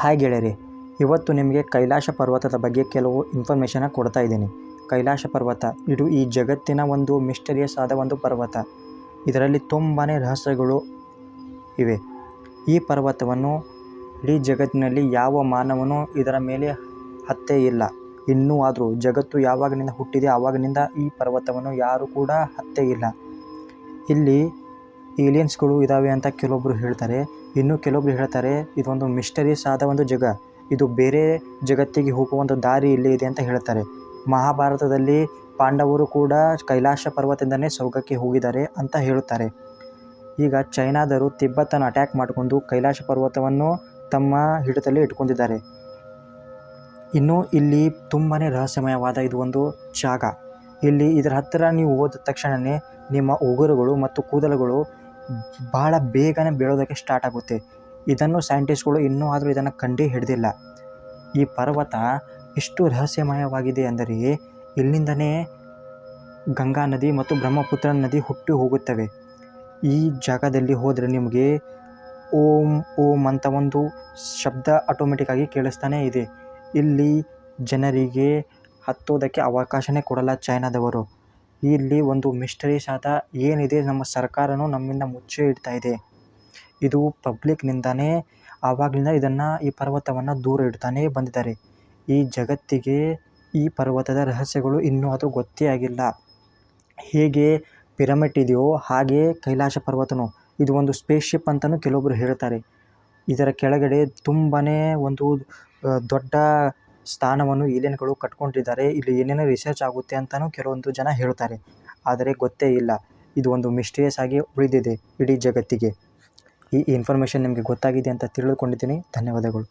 Hi ಗೆಳೆಯರಿ, ಇವತ್ತು ನಿಮಗೆ ಕೈಲಾಶ ಪರ್ವತದ ಬಗ್ಗೆ ಕೆಲವು ಇನ್ಫಾರ್ಮೇಷನ್ನ ಕೊಡ್ತಾ ಇದ್ದೀನಿ. ಕೈಲಾಶ ಪರ್ವತ, ಇದು ಈ ಜಗತ್ತಿನ ಒಂದು ಮಿಸ್ಟರಿಯಸ್ ಆದ ಒಂದು ಪರ್ವತ. ಇದರಲ್ಲಿ ತುಂಬಾ ರಹಸ್ಯಗಳು ಇವೆ. ಈ ಪರ್ವತವನ್ನು ಇಡೀ ಜಗತ್ತಿನಲ್ಲಿ ಯಾವ ಮಾನವನೂ ಇದರ ಮೇಲೆ ಹತ್ತೇ ಇಲ್ಲ. ಇನ್ನೂ ಆದರೂ ಜಗತ್ತು ಯಾವಾಗಿನಿಂದ ಹುಟ್ಟಿದೆ, ಆವಾಗಿನಿಂದ ಈ ಪರ್ವತವನ್ನು ಯಾರೂ ಕೂಡ ಹತ್ತೇ ಇಲ್ಲ. ಇಲ್ಲಿ ಏಲಿಯನ್ಸ್ಗಳು ಇದ್ದಾವೆ ಅಂತ ಕೆಲವೊಬ್ಬರು ಹೇಳ್ತಾರೆ. ಇನ್ನು ಕೆಲವೊಬ್ರು ಹೇಳ್ತಾರೆ, ಇದೊಂದು ಮಿಸ್ಟರೀಸ್ ಆದ ಒಂದು ಜಗ. ಇದು ಬೇರೆ ಜಗತ್ತಿಗೆ ಹೋಗುವ ಒಂದು ದಾರಿ ಇಲ್ಲೇ ಇದೆ ಅಂತ ಹೇಳ್ತಾರೆ. ಮಹಾಭಾರತದಲ್ಲಿ ಪಾಂಡವರು ಕೂಡ ಕೈಲಾಸ ಪರ್ವತದಿಂದನೇ ಸ್ವರ್ಗಕ್ಕೆ ಹೋಗಿದ್ದಾರೆ ಅಂತ ಹೇಳುತ್ತಾರೆ. ಈಗ ಚೈನಾದರು ತಿಬ್ಬತ್ತನ್ನು ಅಟ್ಯಾಕ್ ಮಾಡಿಕೊಂಡು ಕೈಲಾಸ ಪರ್ವತವನ್ನು ತಮ್ಮ ಹಿಡಿತದಲ್ಲಿ ಇಟ್ಕೊಂಡಿದ್ದಾರೆ. ಇನ್ನು ಇಲ್ಲಿ ತುಂಬಾ ರಹಸ್ಯಮಯವಾದ ಇದು ಒಂದು ಜಾಗ. ಇಲ್ಲಿ ಇದರ ಹತ್ತಿರ ನೀವು ಹೋದ ತಕ್ಷಣವೇ ನಿಮ್ಮ ಉಗುರುಗಳು ಮತ್ತು ಕೂದಲುಗಳು ಭಾಳ ಬೇಗನೆ ಬೀಳೋದಕ್ಕೆ ಸ್ಟಾರ್ಟ್ ಆಗುತ್ತೆ. ಇದನ್ನು ಸೈಂಟಿಸ್ಟ್ಗಳು ಇನ್ನೂ ಆದರೂ ಇದನ್ನು ಕಂಡೇ ಹಿಡಿದಿಲ್ಲ. ಈ ಪರ್ವತ ಎಷ್ಟು ರಹಸ್ಯಮಯವಾಗಿದೆ ಅಂದರೆ ಇಲ್ಲಿಂದನೇ ಗಂಗಾ ನದಿ ಮತ್ತು ಬ್ರಹ್ಮಪುತ್ರ ನದಿ ಹುಟ್ಟಿ ಹೋಗುತ್ತವೆ. ಈ ಜಾಗದಲ್ಲಿ ಹೋದರೆ ನಿಮಗೆ ಓಂ ಓಂ ಅಂತ ಒಂದು ಶಬ್ದ ಆಟೋಮೆಟಿಕ್ಕಾಗಿ ಕೇಳಿಸ್ತಾನೇ ಇದೆ. ಇಲ್ಲಿ ಜನರಿಗೆ ಹತ್ತೋದಕ್ಕೆ ಅವಕಾಶನೇ ಕೊಡಲ್ಲ ಚೈನಾದವರು. ಇಲ್ಲಿ ಒಂದು ಮಿಸ್ಟರೀಸ್ ಆದ ಏನಿದೆ ನಮ್ಮ ಸರ್ಕಾರನೂ ನಮ್ಮಿಂದ ಮುಚ್ಚಿ ಇಡ್ತಾ ಇದೆ. ಇದು ಪಬ್ಲಿಕ್ನಿಂದನೇ ಆವಾಗಲಿಂದ ಇದನ್ನು ಈ ಪರ್ವತವನ್ನು ದೂರ ಇಡ್ತಾನೇ ಬಂದಿದ್ದಾರೆ. ಈ ಜಗತ್ತಿಗೆ ಈ ಪರ್ವತದ ರಹಸ್ಯಗಳು ಇನ್ನೂ ಅದು ಗೊತ್ತೇ ಆಗಿಲ್ಲ. ಹೇಗೆ ಪಿರಮಿಡ್ ಇದೆಯೋ ಹಾಗೆ ಕೈಲಾಸ ಪರ್ವತನೂ, ಇದು ಒಂದು ಸ್ಪೇಸ್ಶಿಪ್ ಅಂತಲೂ ಕೆಲವೊಬ್ಬರು ಹೇಳ್ತಾರೆ. ಇದರ ಕೆಳಗಡೆ ತುಂಬಾ ಒಂದು ದೊಡ್ಡ ಸ್ಥಾನವನ್ನು ಏಲಿಯನ್ಗಳು ಕಟ್ಕೊಂಡಿದ್ದಾರೆ. ಇಲ್ಲಿ ಏನೇನು ರಿಸರ್ಚ್ ಆಗುತ್ತೆ ಅಂತಲೂ ಕೆಲವೊಂದು ಜನ ಹೇಳ್ತಾರೆ. ಆದರೆ ಗೊತ್ತೇ ಇಲ್ಲ. ಇದು ಒಂದು ಮಿಸ್ಟೀರಿಯಸ್ ಆಗಿ ಉಳಿದಿದೆ ಇಡೀ ಜಗತ್ತಿಗೆ. ಈ ಇನ್ಫಾರ್ಮೇಷನ್ ನಿಮಗೆ ಗೊತ್ತಾಗಿದೆ ಅಂತ ತಿಳಿದುಕೊಂಡಿದ್ದೀನಿ. ಧನ್ಯವಾದಗಳು.